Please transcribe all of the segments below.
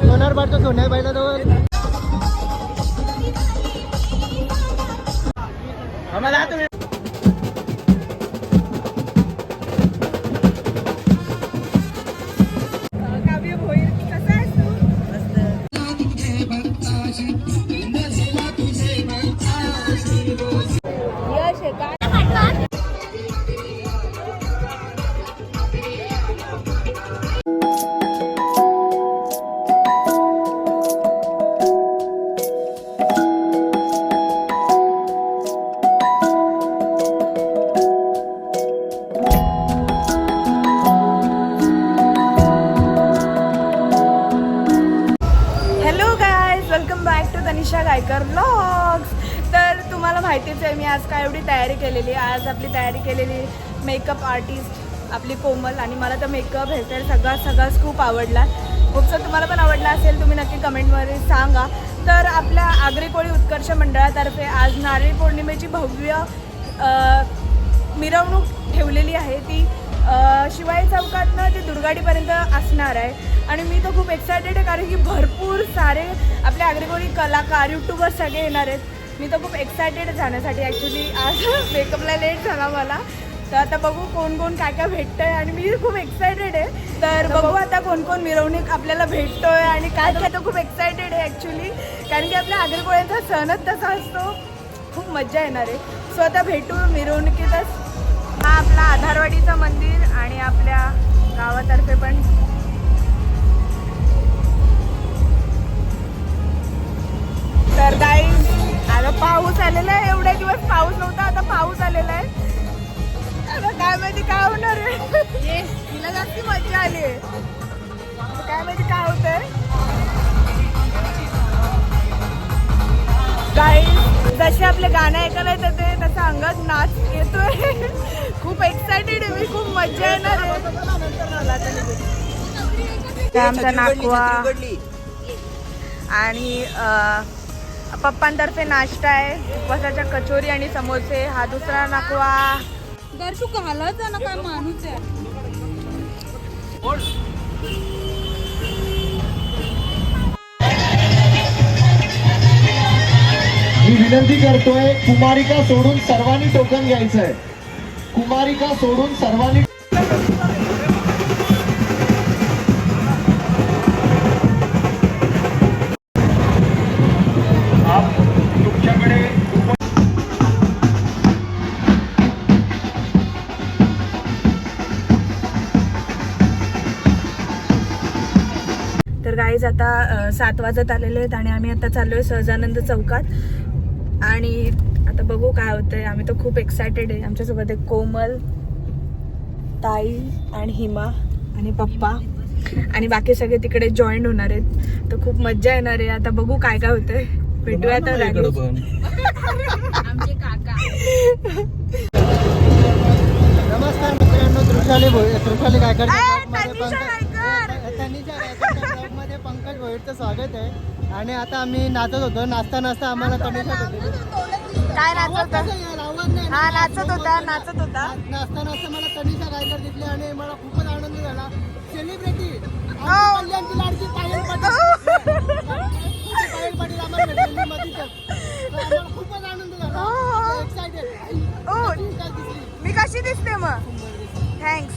सोनार पाडतो सोन्या बैला तर आम्हाला रायकर तनिषा तर तुम्हाला माहितीच आहे मी आज काय एवढी तयारी केलेली आज आपली तयारी केलेली मेकअप आर्टिस्ट आपली कोमल आणि मला तर मेकअप हेअरस्टाईल सगळा सगळाच खूप आवडला. खूपसं तुम्हाला पण आवडला असेल तुम्ही नक्की कमेंटमध्ये सांगा. तर आपल्या आगरी कोळी उत्कर्ष मंडळातर्फे आज नारळी पौर्णिमेची भव्य मिरवणूक ठेवलेली आहे. ती शिवाई चौकातनं ते दुर्गाडीपर्यंत असणार आहे. आणि मी तर खूप एक्सायटेड आहे कारण की भरपूर सारे आपले आग्रेकोळी कलाकार यूट्यूबर सगळे येणार आहेत. मी तर खूप एक्सायटेड आहे जाण्यासाठी. ॲक्च्युली आज मेकअपला लेट झाला मला. तर आता बघू कोण कोण काय काय भेटतंय आणि मी खूप एक्सायटेड आहे. तर बघू आता कोण कोण मिरवणूक आपल्याला भेटतोय आणि काय काय तर खूप एक्सायटेड आहे ॲक्च्युली कारण की आपल्या आग्रेकोळ्यांचा सणच तसा असतो. खूप मजा येणार आहे. सो आता भेटू मिरवणुकीतच. हा आपला आधारवाडीचं मंदिर आणि आपल्या गावातर्फे पण तर गाई आता पाऊस आलेला आहे. एवढे दिवस पाऊस नव्हता आता पाऊस आलेला आहे. आता काय माहिती काय होणार आहे? तिला जास्ती मजा आली आहे. काय माहिती काय होतंय? काही जसे आपले गाणं ऐकायला येतं ते तसं अंगात नाच येतोय. खूप एक्सायटेड आहे मी खूप मजा येणार आहे. आमचा नाकवा आणि अ, पप्पांतर्फे नाश्ता आहे उपवासाच्या कचोरी आणि समोसे हा दुसरा नाकवा. तर तू घालत ना काय माणूस आहे? मी विनंती करतोय कुमारिका सोडून सर्वांनी टोकन घ्यायचंय. कुमारिका सोडून सर्वांनी तर गाईज आता सात वाजत आलेले आहेत आणि आम्ही आता चाललोय सहजानंद चौकात. आणि आता बघू काय होतंय. आम्ही तर खूप एक्सायटेड आहे. आमच्यासोबत आहे कोमल ताई आणि हिमा आणि पप्पा. आणि बाकी सगळे तिकडे जॉईन होणार आहेत. तर खूप मजा येणार आहे. आता बघू काय काय होतंय. भेटूया आता जागेवर. आमचे काका. नमस्कार मित्रांनो त्रिशाली भोई त्रिशाली गायकर भोईरचं स्वागत आहे. आणि आता आम्ही नाचत होतो. नाचता नाचता आम्हाला भेटली. काय नाचत. हा नाचत होता नाचत होता. नाचता नाचता मला तनिषा गायकर दिसली आणि मला खूपच आनंद झाला. सेलिब्रिटी हो. कल्याणची लाडकी पायल पाटील. पायल पाटील आम्हाला खूपच आनंद झाला. हो. एक्सायटेड मी कशी दिसते मग? थँक्स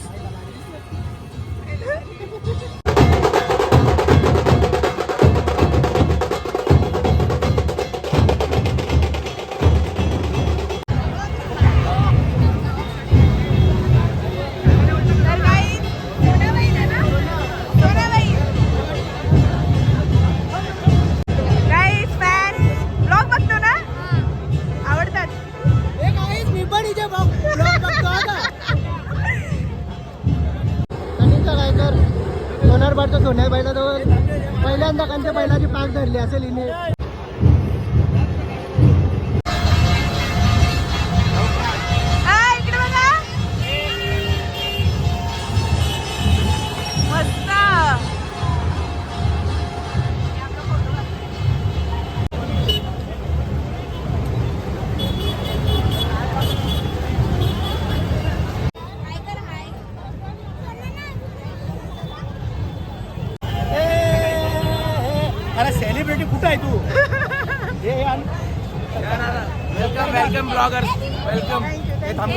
ब्लॉगर्स वेलकम हे थांब.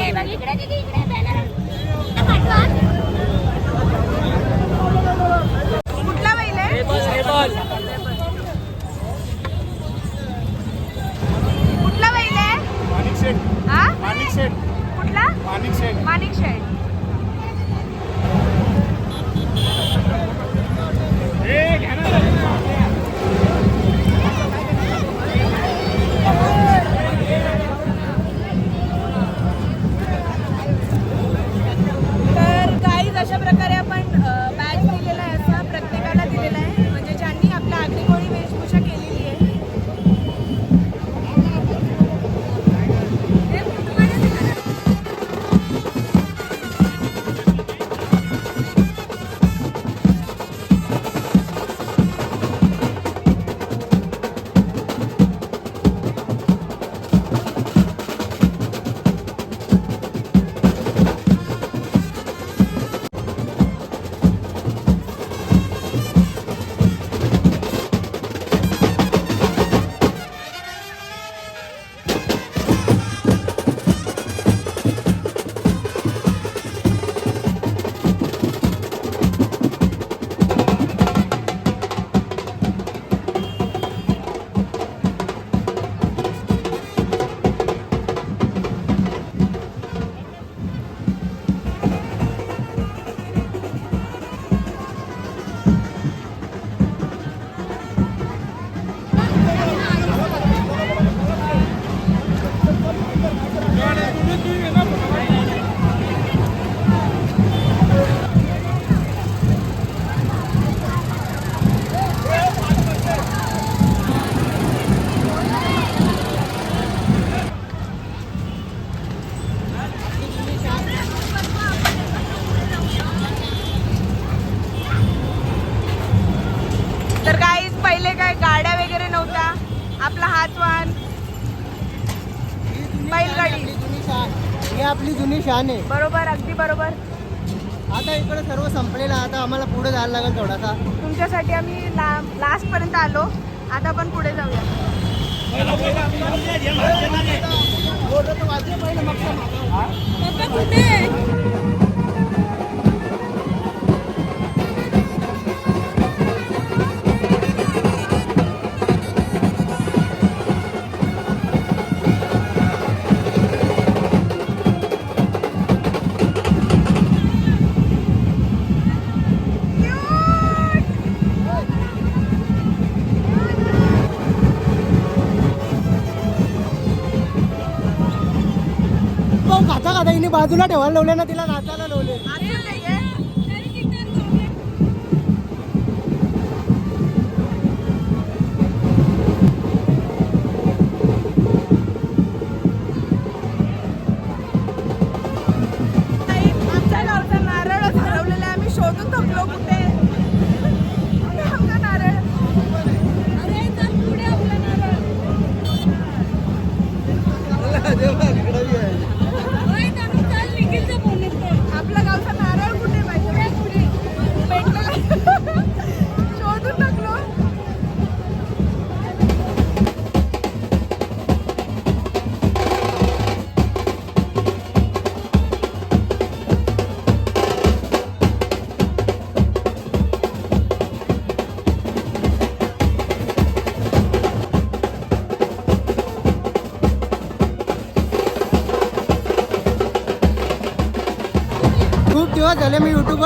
शान आहे बरोबर अगदी बरोबर आता इकडे सर्व संपलेलं. आता आम्हाला पुढे जायला लागेल थोडासा तुमच्यासाठी आम्ही ला लास्ट पर्यंत आलो आता आपण पुढे जाऊया कुठे हिने बाजूला ठेवायला लावले ना तिला नाचायला लावले. अजून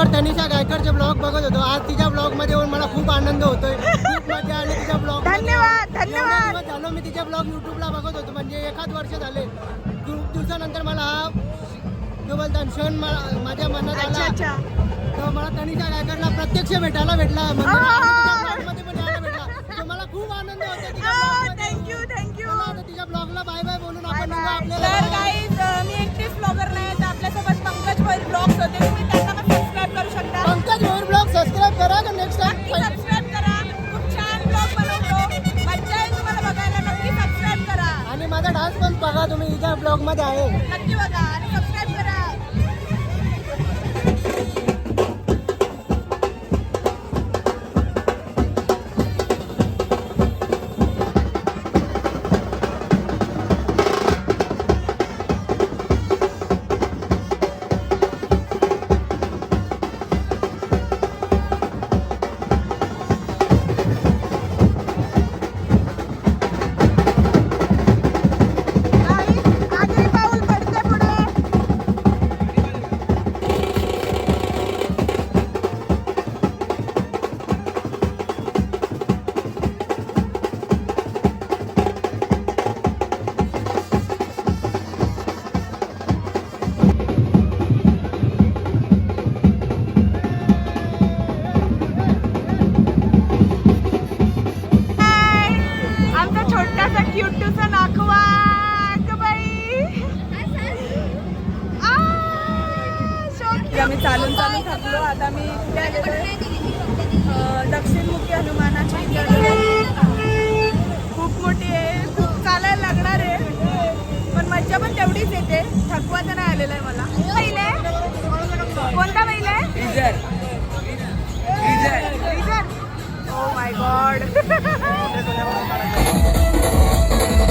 युट्यूबवर तनिषा गायकरचे ब्लॉग बघत होतो. आज तिच्या ब्लॉगमध्ये येऊन मला खूप आनंद होतोय. खूप मजा आली तिच्या ब्लॉग धन्यवाद धन्यवाद. दिवस झालो मी तिचे ब्लॉग युट्यूबला बघत होतो. म्हणजे एखाद वर्ष झाले. खूप दिवसानंतर मला हा जो बोलतात क्षण माझ्या मनात आला. तर मला तनिषा गायकरला प्रत्यक्ष भेटायला भेटला. बघा तुम्ही हिच्या ब्लॉगमध्ये आहे. नक्की बघा. आम्ही चालून चालून थकलो आता मी दक्षिणमुखी हनुमानाची खूप मोठी आहे. खूप चालायला लागणार आहे. पण मज्जा पण तेवढीच येते. थकवा तर नाही आलेला आहे मला. पहिले कोणता बैल आहे? Oh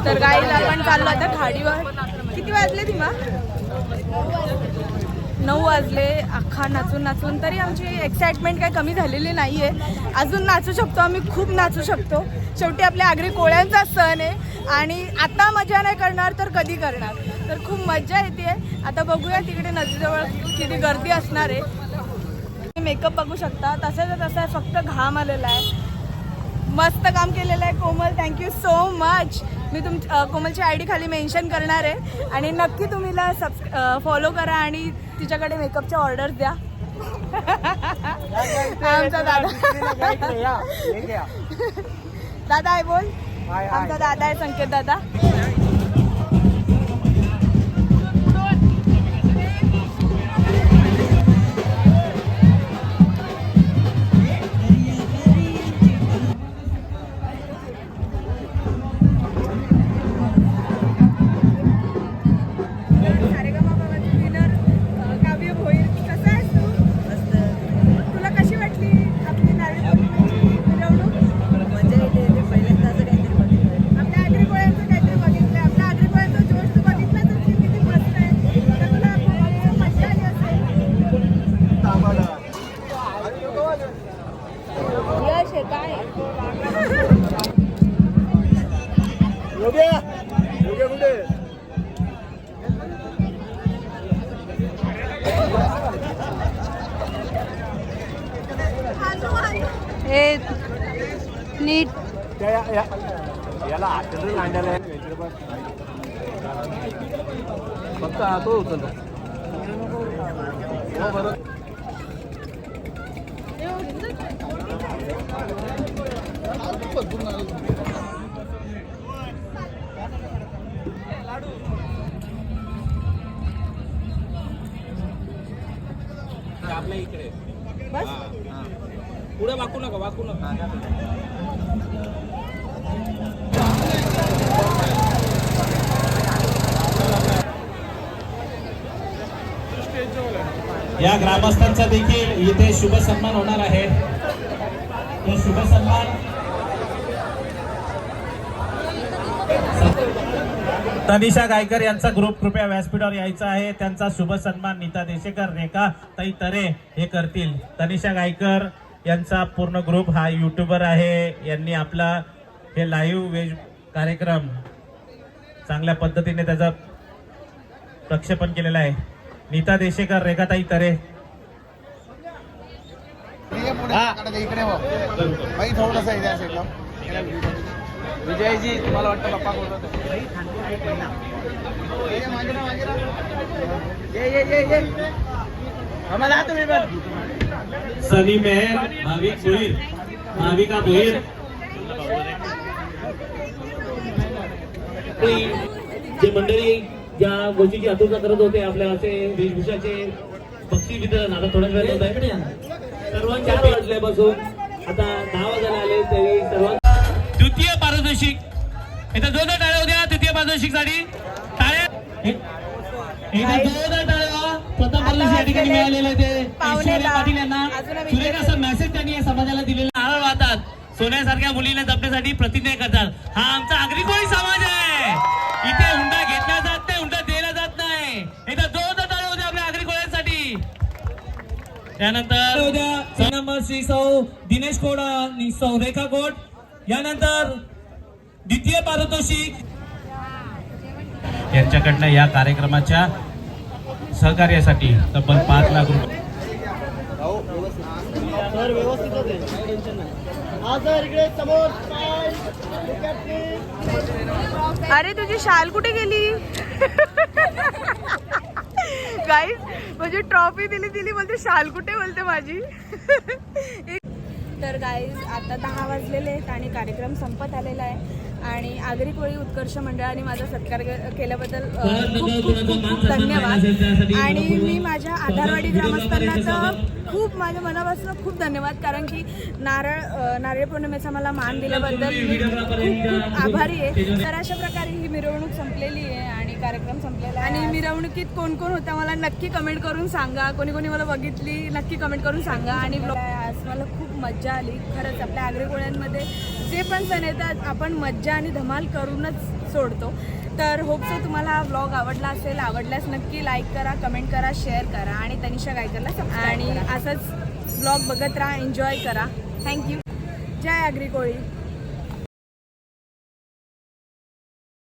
तर गाईला पण चाललो आता खाडीवर किती वाजले तिमा नऊ वाजले अख्खा नाचून नाचून तरी आमची एक्साइटमेंट काही कमी झालेली नाही आहे अजून नाचू शकतो आम्ही खूप नाचू शकतो शेवटी आपल्या आगरी कोळ्यांचा सण आहे आणि आता मजा नाही करणार तर कधी करणार? तर खूप मजा येते. आता बघूया तिकडे नदीजवळ किती गर्दी असणार आहे. मेकअप बघू शकता. तसाच तसा फक्त घाम आलेला आहे. मस्त काम केलेलं आहे Komal. Thank you so much मी तुम कोमलची आय डी खाली मेन्शन करणार आहे. आणि नक्की तुम्हीला सबस् फॉलो करा आणि तिच्याकडे मेकअपच्या ऑर्डर्स द्या. आमचा दादा. दादा आहे बोल. आमचा दादा आहे संकेत दादा. आपल्या इकडे. बस. पुढे वाकू नका वाकू नका. या ग्रामस्थांचा देखील इथे शुभ सन्मान होणार आहे. तो शुभ सन्मान तनिषा गायकर यांचा ग्रुप कृपया व्यासपीठावर यायचा आहे. त्यांचा शुभ सन्मान नीता देशेकर रेखा ताई तरे हे करतील. तनिषा गायकर यांचा पूर्ण ग्रुप हा युट्यूबर आहे. यांनी आपला हे लाईव्ह वेज कार्यक्रम चांगल्या पद्धतीने त्याचा प्रक्षेपण केलेलं आहे. नीता देशेकर रेखाताई तरे. विजयजी तुम्हाला वाटतं पप्पा बोलत तुम्ही पण सनी मेहर भाविक भोईर भाविका भोईर जे मंडळी ज्या गोष्टीची आतुरता करत होते आपल्या असे वेशभूषाचे पक्षी वितरण आता थोड्या वेळात होत आहे सर्वांच्या चार वाजल्यापासून आता दहा वाजायला आले तरी सर्वां द्वितीय पारितोषिक. इथं दोन टाळ्या होत्या तृतीय पारितोषिकसाठी. टाळ्या जोरदार प्रथम पारितोषिक या ठिकाणी मिळालेले ते. पाटील यांना. सुरेख असा मेसेज त्यांनी या समाजाला दिलेला. नारळ वाहतात. सोन्यासारख्या मुलीला जपण्यासाठी प्रतिज्ञा करतात. हा आमचा आगरी कोळी समाज आहे. त्यानंतर उद्या नंबर श्री सौ दिनेश कोडा आणि सौ रेखा कोट. यानंतर द्वितीय पारितोषिक. यांच्याकडनं या कार्यक्रमाच्या सहकार्यासाठी तब्बल पाच लाख रुपये. सर हा सर इकडे समोर. अरे तुझी शाल कुठे गेली? गाईज म्हणजे ट्रॉफी दिली दिली बोलते शाल कुठे बोलते माझी? तर गाईज आता दहा वाजलेले आहेत आणि कार्यक्रम संपत आलेला आहे. आणि आगरी कोळी उत्कर्ष मंडळाने माझा सत्कार केल्याबद्दल खूप खूप खूप खूप धन्यवाद. आणि मी माझ्या आधारवाडी ग्रामस्थांना तर खूप माझ्या मनापासून खूप धन्यवाद. कारण की नारळ नारळी पौर्णिमेचा मला मान दिल्याबद्दल मी खूप खूप आभारी आहे. तर अशा प्रकारे ही मिरवणूक संपलेली आहे कार्यक्रम संपलेला आहे आणि मिरवणुकीत कोण कोण होता मला नक्की कमेंट करून सांगा. कोणी कोणी मला बघितली नक्की कमेंट करून सांगा. आणि आज. मला खूप मज्जा आली. खरंच आपल्या आग्रे कोळ्यांमध्ये जे पण सण येतात आपण मज्जा आणि धमाल करूनच सोडतो. तर होप सो तुम्हाला हा व्लॉग आवडला असेल आवडल्यास नक्की लाईक करा कमेंट करा शेअर करा आणि तनिषा गायकरला आणि असंच ब्लॉग बघत राहा एन्जॉय करा. थँक्यू जय आग्री कोळी